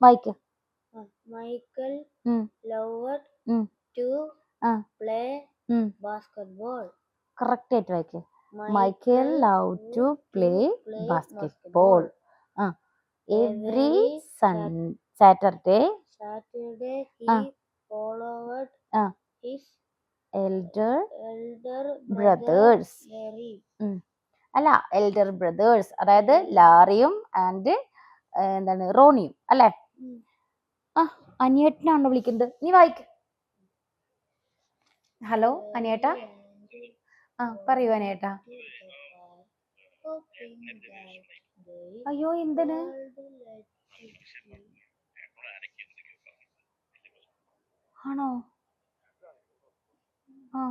വായിക്ക് Michael loved lover to. Play. Basketball. Correct ആയിട്ട് വായിക്കേ Michael love to play basketball. Ah. Every sun Saturday Saturday. He followed ah. His elder elder brothers അല്ല elder brothers അതായത് ലാറിയും and എന്താണ് റോണിയും അല്ലെ? അനിയേട്ടനാണോ വിളിക്കുന്നത്? നീ വായിക്ക്. ഹലോ അനിയേട്ടാ? ആ പറയൂ അനിയേട്ടാ. അയ്യോ എന്തിന്? ആണോ? ആ.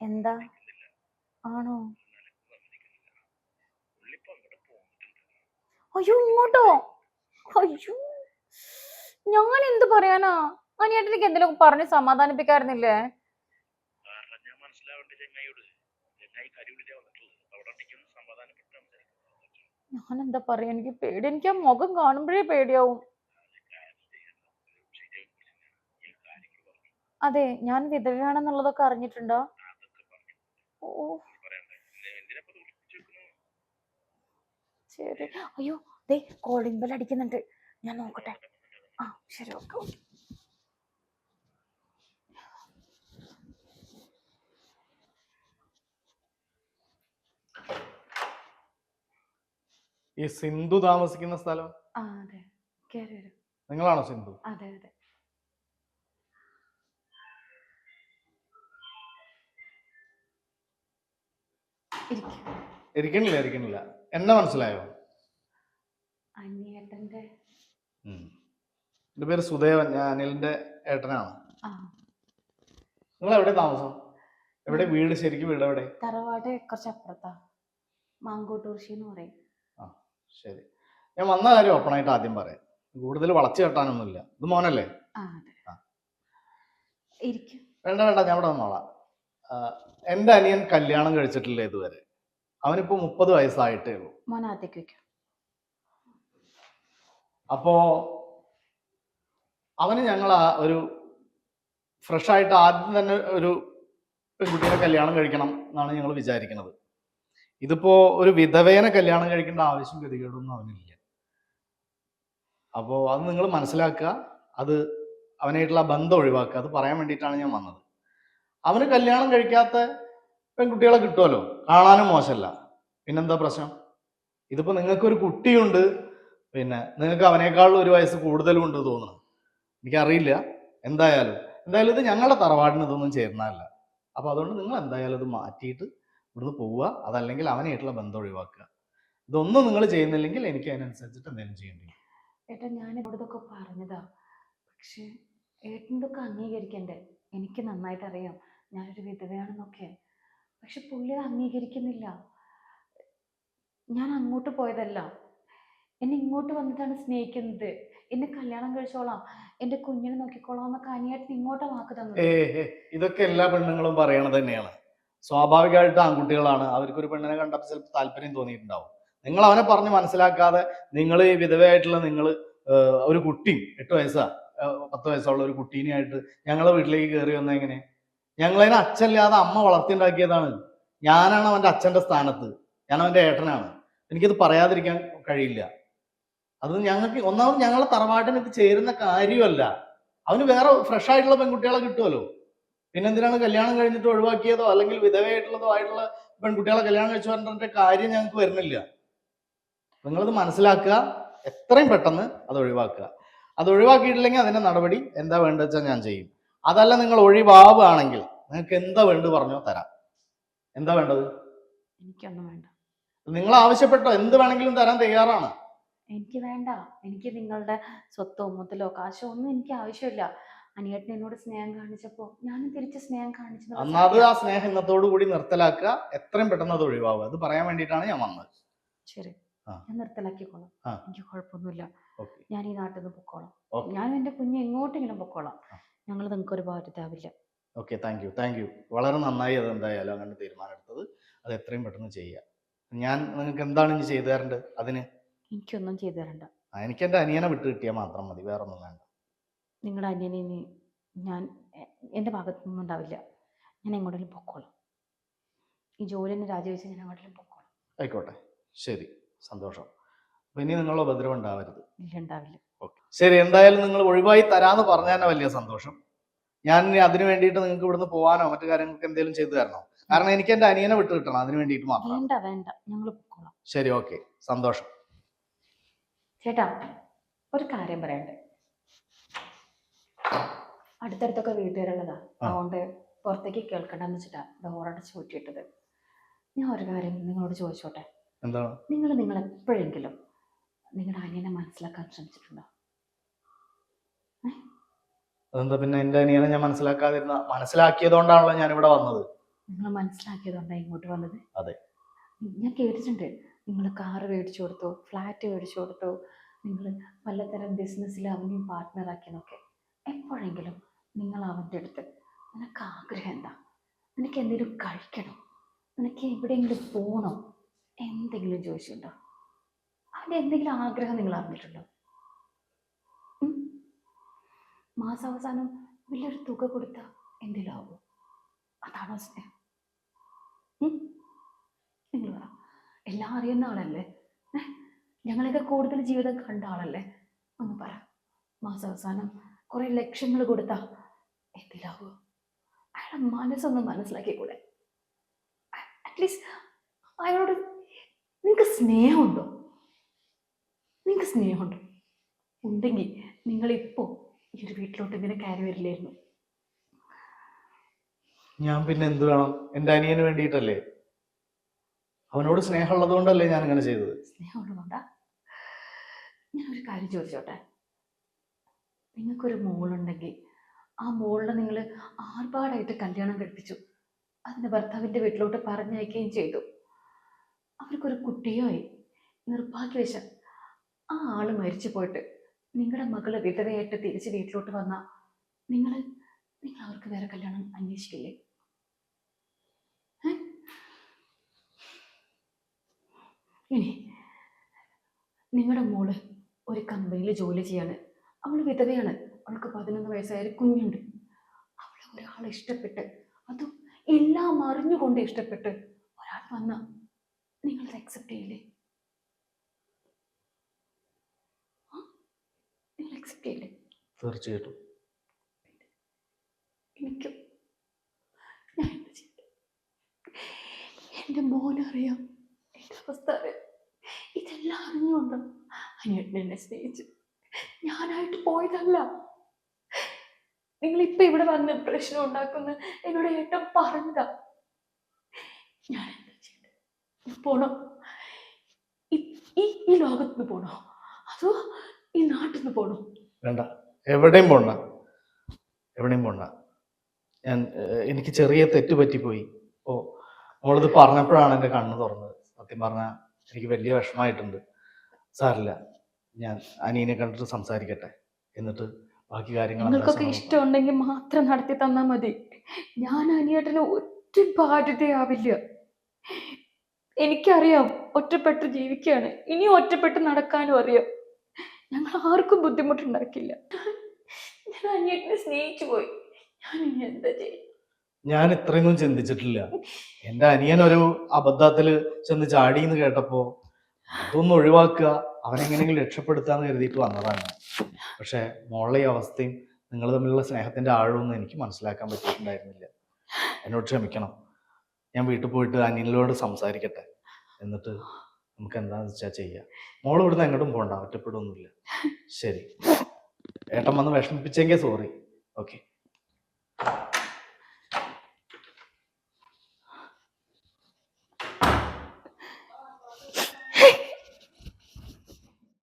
എന്താ? ആണോ? അയ്യോ ഇങ്ങോട്ടോ? അയ്യോ. ഞാൻ എന്ത് പറയാനാ? അനിയേട്ടനിക്ക് എന്തെങ്കിലും പറഞ്ഞ് സമാധാനിപ്പിക്കാറുന്നില്ലേ ഞാൻ എന്താ പറയാ? എനിക്ക് പേടി. എനിക്ക് ആ മുഖം കാണുമ്പോഴേ പേടിയാവും. അതെ ഞാൻ വിധവയാണെന്നുള്ളതൊക്കെ അറിഞ്ഞിട്ടുണ്ടോ? ഓ പറയണ്ടേ എന്തിനാ ഇപ്പൊ ഇത് ഒളിപ്പിച്ച് വെക്കുന്നത്? ശരി. അയ്യോ ദേ കോളിംഗ് ബെൽ അടിക്കുന്നുണ്ട്. ഞാൻ നോക്കട്ടെ. ആ ശരി ഓക്കെ. ഈ സിന്ധു താമസിക്കുന്ന സ്ഥലം? ആ അതെ. കേറി വരും. നിങ്ങളാണോ സിന്ധു? അതെ അതെ. ഇരിക്കും. ഇരിക്കണില്ല ഇരിക്കണില്ല. എന്നെ മനസ്സിലായോ? അനിയേട്ടന്റെ എന്റെ പേര് സുദേവൻ ഞാൻ അനിലിന്റെ ഏട്ടനാണ്. ആ. നിങ്ങൾ എവിടെ താമസം? എവിടെ വീട്? ശരിക്കും വീട് എവിടെ? തറവാട് കുറച്ച് അപ്പുറത്താ മാങ്കോട്ടൂർശി എന്ന് പറയും. ശരി. ഞാൻ വന്ന കാര്യം ഓപ്പണായിട്ട് ആദ്യം പറയാം. കൂടുതൽ വളച്ചു കെട്ടാനൊന്നുമില്ല. ഇത് മോനല്ലേ? ആ. വേണ്ട വേണ്ട ഞാൻ ഇവിടെ വന്നോളാം. എന്റെ അനിയൻ കല്യാണം കഴിച്ചിട്ടില്ല ഇതുവരെ. അവനിപ്പോ മുപ്പത് വയസ്സായിട്ടേ ഉള്ളൂ. മോനാത്തേക്ക് വെക്കും അപ്പോ അവന് ഞങ്ങൾ ഒരു ഫ്രഷ് ആയിട്ട് ആദ്യം തന്നെ ഒരു പെൺകുട്ടിയെ കല്യാണം കഴിക്കണം എന്നാണ് ഞങ്ങൾ വിചാരിക്കുന്നത്. ഇതിപ്പോ ഒരു വിധവേനെ കല്യാണം കഴിക്കേണ്ട ആവശ്യം ഗതികേടൊന്നും അവനില്ല. അപ്പോൾ അത് നിങ്ങൾ മനസ്സിലാക്കുക. അത് അവനായിട്ടുള്ള ബന്ധം ഒഴിവാക്കുക. അത് പറയാൻ വേണ്ടിയിട്ടാണ് ഞാൻ വന്നത്. അവന് കല്യാണം കഴിക്കാത്ത പെൺകുട്ടികളെ കിട്ടുമല്ലോ കാണാനും മോശമല്ല പിന്നെന്താ പ്രശ്നം? ഇതിപ്പോ നിങ്ങൾക്കൊരു കുട്ടിയുണ്ട്. പിന്നെ നിങ്ങൾക്ക് അവനേക്കാൾ ഒരു വയസ്സ് കൂടുതലും ഉണ്ട് തോന്നുന്നു. എനിക്കറിയില്ല. എന്തായാലും എന്തായാലും ഇത് ഞങ്ങളുടെ തറവാടിന് ഇതൊന്നും ചേർന്നതല്ല. അപ്പൊ അതുകൊണ്ട് നിങ്ങൾ എന്തായാലും ഇത് മാറ്റിയിട്ട് ഇവിടുന്ന് പോവുക. അതല്ലെങ്കിൽ അവനായിട്ടുള്ള ബന്ധം ഒഴിവാക്കുക. ഇതൊന്നും നിങ്ങൾ ചെയ്യുന്നില്ലെങ്കിൽ എനിക്ക് അതിനനുസരിച്ചിട്ട് എന്തെങ്കിലും ചെയ്യേണ്ടി. ഏട്ടാ ഞാൻ ഇവിടത്തൊക്കെ പറഞ്ഞതാ. പക്ഷേ ഏട്ടൻ ഇതൊക്കെ അംഗീകരിക്കണ്ടേ? എനിക്ക് നന്നായിട്ട് അറിയാം. ഞാനൊരു വിധവയാണെന്നൊക്കെ. പക്ഷെ പുള്ളി അംഗീകരിക്കുന്നില്ല. ഞാൻ അങ്ങോട്ട് പോയതല്ല. എന്നെ ഇങ്ങോട്ട് വന്നിട്ടാണ് സ്നേഹിക്കുന്നത്. എന്നെ കല്യാണം കഴിച്ചോളാം. എന്റെ കുഞ്ഞിനെ നോക്കിക്കോളാം എന്നൊക്കെ അനിയേട്ടൻ ഇങ്ങോട്ടാ വാക്ക് ഏ, ഇതൊക്കെ എല്ലാ പെണ്ണുങ്ങളും പറയണത് തന്നെയാണ്. സ്വാഭാവികമായിട്ട് ആൺകുട്ടികളാണ്. അവർക്ക് ഒരു പെണ്ണിനെ കണ്ടപ്പോൾ ചിലപ്പോൾ താല്പര്യം തോന്നിയിട്ടുണ്ടാവും. നിങ്ങൾ അവനെ പറഞ്ഞ് മനസ്സിലാക്കാതെ നിങ്ങൾ ഈ വിധവയായിട്ടുള്ള നിങ്ങൾ ഒരു കുട്ടി എട്ട് വയസ്സാ പത്ത് വയസ്സുള്ള ഒരു കുട്ടീനെയായിട്ട് ഞങ്ങളെ വീട്ടിലേക്ക് കയറി വന്ന എങ്ങനെ? ഞങ്ങളതിനെ അച്ഛനില്ലാതെ അമ്മ വളർത്തിണ്ടാക്കിയതാണ് ഞാനാണ് അവന്റെ അച്ഛന്റെ സ്ഥാനത്ത്. ഞാൻ അവന്റെ ഏട്ടനാണ്. എനിക്കത് പറയാതിരിക്കാൻ കഴിയില്ല. അത് ഞങ്ങൾക്ക് ഒന്നാമത് ഞങ്ങളെ തറവാട്ടിന് ഇത് ചേരുന്ന കാര്യമല്ല. അവന് വേറെ ഫ്രഷ് ആയിട്ടുള്ള പെൺകുട്ടികളെ കിട്ടുമല്ലോ. പിന്നെ എന്തിനാണ് കല്യാണം കഴിഞ്ഞിട്ട് ഒഴിവാക്കിയതോ അല്ലെങ്കിൽ വിധവയായിട്ടുള്ളതോ ആയിട്ടുള്ള പെൺകുട്ടികളെ കല്യാണം കഴിച്ചു പറഞ്ഞിട്ട് കാര്യം ഞങ്ങൾക്ക് വരുന്നില്ല. നിങ്ങളത് മനസ്സിലാക്കുക. എത്രയും പെട്ടെന്ന് അത് ഒഴിവാക്കുക. അത് ഒഴിവാക്കിയിട്ടില്ലെങ്കിൽ അതിന്റെ നടപടി എന്താ വേണ്ടത് വെച്ചാൽ ഞാൻ ചെയ്യും. അതല്ല നിങ്ങൾ ഒഴിവാവുകയാണെങ്കിൽ നിങ്ങൾക്ക് എന്താ വേണ്ടത് പറഞ്ഞോ തരാം. എന്താ വേണ്ടത്? എനിക്കൊന്നും വേണ്ട. നിങ്ങൾ ആവശ്യപ്പെട്ടോ എന്ത് വേണമെങ്കിലും തരാൻ തയ്യാറാണ്. എനിക്ക് വേണ്ട. എനിക്ക് നിങ്ങളുടെ സ്വത്തോ മുതലോ കാശോ ഒന്നും എനിക്ക് ആവശ്യമില്ല. അനിയേട്ടൻ എന്നോട് സ്നേഹം കാണിച്ചപ്പോ ഞാനും തിരിച്ച് സ്നേഹം കാണിച്ചു അന്നത് ആ സ്നേഹം ഇന്നത്തോടു കൂടി നിർത്തലാക്കുക. എത്രയും പെട്ടെന്ന് അത് ഒഴിവാവുക അത് പറയാൻ വേണ്ടിയിട്ടാണ് ഞാൻ വന്നത്. ശരി. ഞാൻ നിർത്തലാക്കിക്കോളാം. എനിക്ക് കുഴപ്പമൊന്നുമില്ല. ഞാൻ ഈ നാട്ടിൽ നിന്ന് പൊക്കോളാം ഞാനും എന്റെ കുഞ്ഞ് എങ്ങോട്ടെങ്കിലും പൊക്കോളാം. ഞങ്ങൾ നിങ്ങൾക്ക് ഒരു ബാധ്യതാവില്ല okay thank you thank you. വളരെ നന്നായി അത് എന്തായാലും അങ്ങനെ തീരുമാനം എടുത്തത്. അത് എത്രയും പെട്ടെന്ന് ചെയ്യുക. ഞാൻ നിങ്ങൾക്ക് എന്താണ് ഇനി ചെയ്തു തരേണ്ടത്? അതിന് എനിക്കൊന്നും ചെയ്തു തരണ്ട എനിക്ക് എന്റെ അനിയനെ വിട്ട് കിട്ടിയാൽ മാത്രം മതി വേറെ ഒന്നും വേണ്ട. നിങ്ങളുടെ അനിയനെ ഇനി ഞാൻ എന്റെ എന്റെ ഭാഗത്തുനിന്നും ഉണ്ടാവില്ല. ഞാൻ എങ്ങോട്ടെങ്കിലും പൊക്കോളാം. ഈ ജോലി തന്നെ രാജിവെച്ച് ഞാൻ എങ്ങോട്ടെങ്കിലും പൊക്കോളാം. ആയിക്കോട്ടെ. ശരി. സന്തോഷം. അപ്പം ഇനി നിങ്ങളുടെ ഉപദ്രവം ഉണ്ടാവരുത്. ഇല്ല ഉണ്ടാവില്ല. ശരി എന്തായാലും നിങ്ങൾ ഒഴിവായി തരാന്ന് പറഞ്ഞാൽ വലിയ സന്തോഷം. ഞാൻ ഇനി അതിന് വേണ്ടിയിട്ട് നിങ്ങൾക്ക് ഇവിടുന്ന് പോകാനോ മറ്റു കാര്യങ്ങൾക്ക് എന്തെങ്കിലും ചെയ്തു തരണോ? കാരണം എനിക്ക് എന്റെ അനിയനെ വിട്ട് കിട്ടണം അതിന് വേണ്ടിയിട്ട് മാത്രം. വേണ്ട വേണ്ട. ഞങ്ങൾ പൊക്കോളാം. ശരി ഓക്കെ. സന്തോഷം. ചേട്ടാ ഒരു കാര്യം പറയണ്ടേ അടുത്തടുത്തൊക്കെ വീട്ടുകാരുള്ളതാ. അതുകൊണ്ട് പുറത്തേക്ക് കേൾക്കണ്ടെന്ന് വെച്ചിട്ടാ ഡോറടച്ച് കൂട്ടിയിട്ടത് ഞാൻ ഒരു കാര്യം നിങ്ങളോട് ചോദിച്ചോട്ടെ? നിങ്ങൾ നിങ്ങൾ എപ്പോഴെങ്കിലും നിങ്ങളുടെ അനിയനെ മനസ്സിലാക്കാൻ ശ്രമിച്ചിട്ടുണ്ടോ? അതെന്താ പിന്നെ എന്റെ അനിയനെ ഞാൻ മനസ്സിലാക്കാതിരുന്ന മനസ്സിലാക്കിയതുകൊണ്ടാണല്ലോ ഞാൻ ഇവിടെ വന്നത്. നിങ്ങൾ മനസ്സിലാക്കിയതുകൊണ്ടാണ് ഇങ്ങോട്ട് വന്നത്? അതെ. ഞാൻ കേട്ടിട്ടുണ്ട്. നിങ്ങൾ കാറ് മേടിച്ചു കൊടുത്തോ? ഫ്ലാറ്റ് മേടിച്ചു കൊടുത്തോ? നിങ്ങൾ പലതരം ബിസിനസ്സിൽ അവനെയും പാർട്ട്ണറാക്കിയെന്നൊക്കെ എപ്പോഴെങ്കിലും നിങ്ങൾ അവന്റെ അടുത്ത് നിനക്ക് ആഗ്രഹം എന്താ? നിനക്ക് എന്തെങ്കിലും കഴിക്കണം? നിനക്ക് എവിടെയെങ്കിലും പോകണം എന്തെങ്കിലും ചോദിച്ചിട്ടുണ്ടോ? അവന്റെ എന്തെങ്കിലും ആഗ്രഹം നിങ്ങൾ അറിഞ്ഞിട്ടുണ്ടോ? മാസാവസാനം വലിയൊരു തുക കൊടുത്താൽ എന്തെങ്കിലും ആവുമോ അതാണോ സ്നേഹം? എല്ലാം അറിയുന്ന ആളല്ലേ? ഞങ്ങളൊക്കെ കൂടുതൽ ജീവിതം കണ്ട ആളല്ലേ? ഒന്ന് പറ. മാസാവസാനം കുറെ ലക്ഷ്യങ്ങൾ കൊടുത്താ എന്തിലാവോ അയാളെ മനസ്സൊന്ന് മനസ്സിലാക്കിക്കൂടെ? അറ്റ്ലീസ്റ്റ് അയാളോട് നിങ്ങൾക്ക് സ്നേഹമുണ്ടോ? നിങ്ങൾക്ക് സ്നേഹമുണ്ടോ? ഉണ്ടെങ്കിൽ നിങ്ങളിപ്പോൾ ഈ ഒരു വീട്ടിലോട്ട് ഇങ്ങനെ കയറി വരില്ലായിരുന്നു. ഞാൻ പിന്നെ എന്ത് വേണം? എന്റെ അനിയന് വേണ്ടിയിട്ടല്ലേ? അവനോട് സ്നേഹമുള്ളത് കൊണ്ടല്ലേ ഞാൻ ഇങ്ങനെ ചെയ്തത്. സ്നേഹമുള്ളതുകൊണ്ടാ? ഞാൻ ഒരു കാര്യം ചോദിച്ചോട്ടെ? നിങ്ങൾക്കൊരു മോളുണ്ടെങ്കിൽ ആ മോളിനെ നിങ്ങൾ ആർഭാടായിട്ട് കല്യാണം കഴിപ്പിച്ചു. അതിന് ഭർത്താവിന്റെ വീട്ടിലോട്ട് പറഞ്ഞയക്കുകയും ചെയ്തു. അവർക്കൊരു കുട്ടിയായി നിർഭാഗ്യവശം ആ ആൾ മരിച്ചു പോയിട്ട് നിങ്ങളുടെ മകൾ വിധവയായിട്ട് തിരിച്ച് വീട്ടിലോട്ട് വന്ന നിങ്ങൾ നിങ്ങൾ അവർക്ക് വേറെ കല്യാണം അന്വേഷിക്കില്ലേ ഏ? ഇനി നിങ്ങളുടെ മോൾ ഒരു കമ്പനിയിൽ ജോലി ചെയ്യാണ്. അവൾ വിധവയാണ്. അവൾക്ക് പതിനൊന്ന് വയസ്സായ കുഞ്ഞുണ്ട്. അവളെ ഒരാൾ ഇഷ്ടപ്പെട്ട് അതും എല്ലാം അറിഞ്ഞുകൊണ്ട് ഇഷ്ടപ്പെട്ട് ഒരാൾ വന്ന നിങ്ങളത് അക്സെപ്റ്റ് ചെയ്യില്ലേ? നിങ്ങൾ അക്സെപ്റ്റ് ചെയ്യില്ലേ? തീർച്ചയായിട്ടും. എനിക്കും ഞാൻ എന്താ ചെയ്യട്ടെ എന്റെ മോനറിയാം എന്റെ അവസ്ഥ അറിയാം ഇതെല്ലാം അറിഞ്ഞുകൊണ്ട് അനിയട്ടൻ സ്നേഹിച്ചു. ഞാനായിട്ട് പോയതല്ല. നിങ്ങൾ ഇപ്പൊ ഇവിടെ വന്ന് പ്രശ്നം ഉണ്ടാക്കുന്ന എന്നോട് ഏട്ടൻ പറഞ്ഞതാ. ഞാൻ എന്താ ചെയ്യേണ്ടത് പോണോ? ഈ- ഈ ഈ ലോകത്ത് നിന്ന് പോണോ? അതോ ഈ നാട്ടിൽ നിന്ന് പോണോ? വേണ്ട. എവിടെയും പോണ്ട. എവിടെയും പോണ്ട. ഞാൻ എനിക്ക് ചെറിയ തെറ്റ് പറ്റിപ്പോയി. ഓ മോളിത് പറഞ്ഞപ്പോഴാണ് എന്റെ കണ്ണ് തുറന്നത്. സത്യം പറഞ്ഞാൽ എനിക്ക് വലിയ വിഷമമായിട്ടുണ്ട്. സാറില്ല ഞാൻ അനിയനെ കണ്ടിട്ട് സംസാരിക്കട്ടെ. എന്നിട്ട് ബാക്കി കാര്യങ്ങൾ നിങ്ങൾക്കൊക്കെ ഇഷ്ടമുണ്ടെങ്കിൽ മാത്രം നടത്തി തന്നാൽ മതി. ഞാൻ അനിയേട്ടന് ഒറ്റ ബാധ്യതയാവില്ല എനിക്കറിയാം ഒറ്റപ്പെട്ട് ജീവിക്കുകയാണ്. ഇനി ഒറ്റപ്പെട്ട് നടക്കാനും അറിയാം. ഞങ്ങൾ ആർക്കും ബുദ്ധിമുട്ടുണ്ടാക്കില്ല. ഞാൻ അനിയേട്ടനെ സ്നേഹിച്ചു പോയി. ഞാൻ ഇനി എന്താ ചെയ്യും? ഞാൻ ഇത്രയൊന്നും ചിന്തിച്ചിട്ടില്ല. എന്റെ അനിയൻ ഒരു അബദ്ധത്തിൽ ചെന്ന് ചാടിയെന്ന് കേട്ടപ്പോ കേട്ടപ്പോൾ അതൊന്നും ഒഴിവാക്കുക. അവനെങ്ങനെയെങ്കിലും രക്ഷപ്പെടുത്താന്ന് കരുതിയിട്ട് വന്നതാണ്. പക്ഷെ മോളുടെ ഈ അവസ്ഥയും നിങ്ങൾ തമ്മിലുള്ള സ്നേഹത്തിന്റെ ആഴമൊന്നും എനിക്ക് മനസ്സിലാക്കാൻ പറ്റിയിട്ടുണ്ടായിരുന്നില്ല. എന്നോട് ക്ഷമിക്കണം. ഞാൻ വീട്ടിൽ പോയിട്ട് അനിയനിലോട് സംസാരിക്കട്ടെ. എന്നിട്ട് നമുക്ക് എന്താണെന്ന് വെച്ചാൽ ചെയ്യാം. മോൾ ഇവിടുന്ന് എങ്ങോട്ടും പോകണ്ട ഒറ്റപ്പെടുമൊന്നുമില്ല ശരി. ഏട്ടൻ വന്ന് വിഷമിപ്പിച്ചെങ്കിൽ സോറി ഓക്കെ